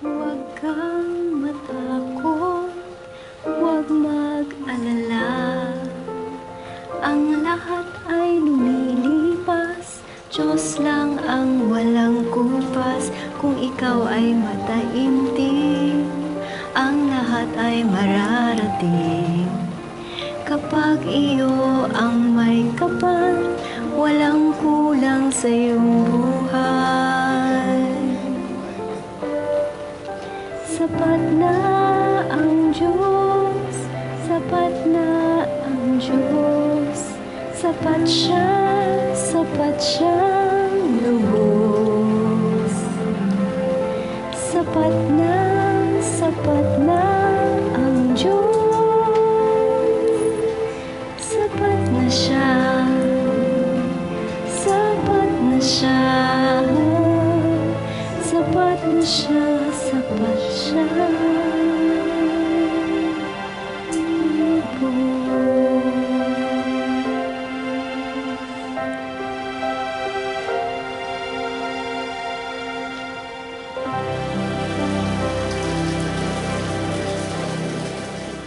Huwag kang matakot, huwag mag-alala. Ang lahat ay lumilipas Diyos lang ang walang kupas Kung ikaw ay mataimtim Ang lahat ay mararating. Kapag iyo ang may kapal Walang kulang sa iyong buhay Sapat na ang Diyos, sapat na ang Diyos, sapat siya, sapat siyang lubos. Sapat na, sapat na ang Diyos, sapat na siya, sapat na siya. Sapat na siya, sapat siya